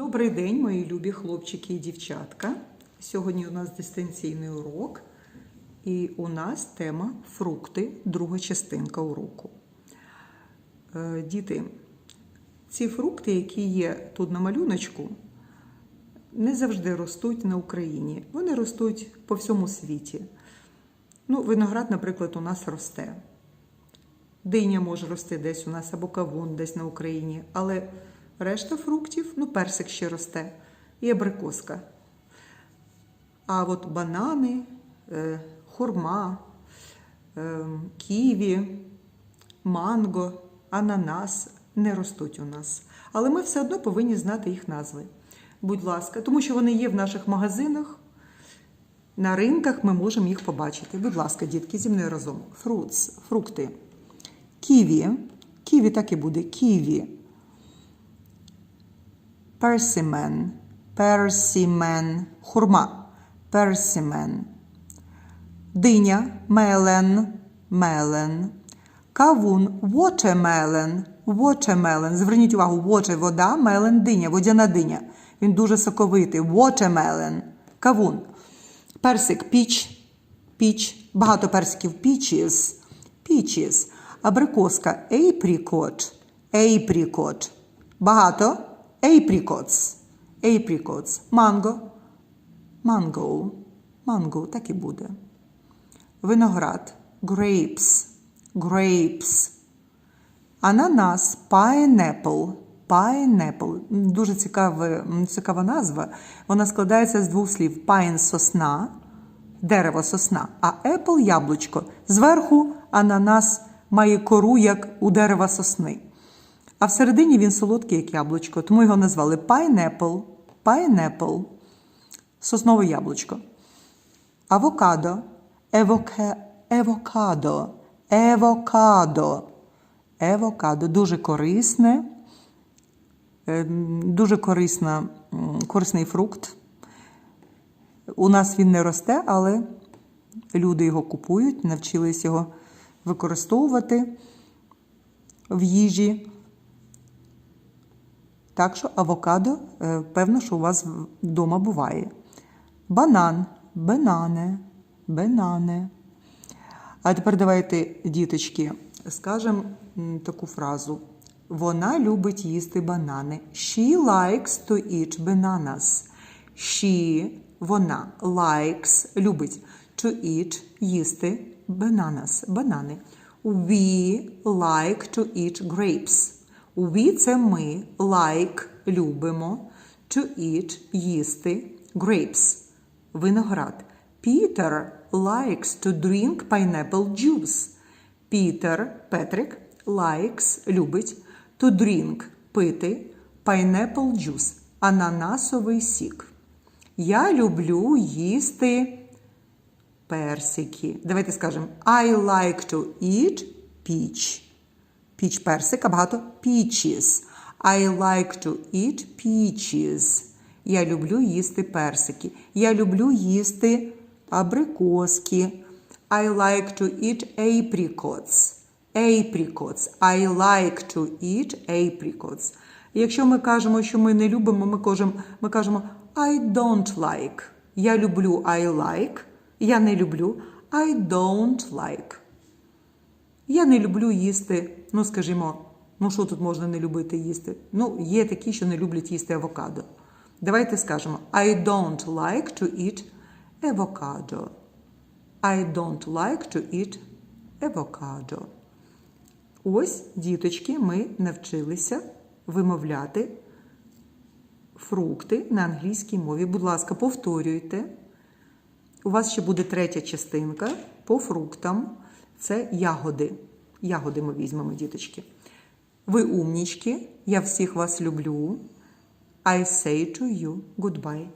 Добрий день, мої любі хлопчики і дівчатка. Сьогодні у нас дистанційний урок, і у нас тема фрукти, друга частинка уроку. Е, Діти, ці фрукти, які є тут на малюночку, не завжди ростуть на Україні. Вони ростуть по всьому світі. Ну, виноград, наприклад, у нас росте. Диня може рости десь у нас або кавун десь на Україні, але решта фруктів, ну, персик ще росте, і абрикоска. А от банани, е, хурма, е, ківі, манго, ананас не ростуть у нас. Але ми все одно повинні знати їх назви. Будь ласка, тому що вони є в наших магазинах. На ринках ми можемо їх побачити. Будь ласка, дітки, зі мною разом. Фрукти. Ківі. Ківі так і буде. Ківі. Персимен. Персімен. Хурма. Персімен. Диня. Мелен. Мелен. Кавун. Watermelon. Watermelon. Зверніть увагу, water – вода, мелен – диня, водяна диня. Він дуже соковитий. Watermelon. Кавун. Персик піч, піч, багато персиків peaches, peaches. Абрикоска apricot, apricot. Багато apricots, apricots. Манго, mango, mango, так і буде. Виноград grapes, grapes. Ананас pineapple, pineapple. Дуже цікава, цікава назва. Вона складається з двох слів: pine – сосна, дерево сосна, а apple – яблучко. Зверху ананас має кору, як у дерева сосни. А всередині він солодкий, як яблучко, тому його назвали pineapple, pineapple – соснове яблучко. Авокадо, евоке, евокадо, евокадо. Евокадо дуже корисне, ем, дуже корисна, корисний фрукт. У нас він не росте, але люди його купують, навчились його використовувати в їжі. Так що авокадо, е, певно, що у вас вдома буває. Банан, банане, банане. А тепер давайте, діточки, скажемо таку фразу. Вона любить їсти банани. She likes to eat bananas. She, вона, likes, любить to eat, їсти bananas, банани. We like to eat grapes. We – це ми, like, любимо, to eat, їсти, grapes, виноград. Peter likes to drink pineapple juice. Пітер, Петрик, likes, любить, to drink, пити, pineapple juice, ананасовий сік. Я люблю їсти персики. Давайте скажемо I like to eat peach. Піч персик, а багато peaches. I like to eat peaches. Я люблю їсти персики. Я люблю їсти абрикоски. I like to eat apricots. Apricots. I like to eat apricots. Якщо ми кажемо, що ми не любимо, ми кажемо, ми кажемо I don't like. Я люблю I like. Я не люблю I don't like. Я не люблю їсти, ну скажімо, ну що тут можна не любити їсти? Ну, є такі, що не люблять їсти авокадо. Давайте скажемо I don't like to eat avocado. I don't like to eat avocado. Ось, діточки, ми навчилися вимовляти фрукти на англійській мові. Будь ласка, повторюйте. У вас ще буде третя частинка по фруктам. Це ягоди. Ягоди ми візьмемо, діточки. Ви умнічки, я всіх вас люблю. I say to you goodbye.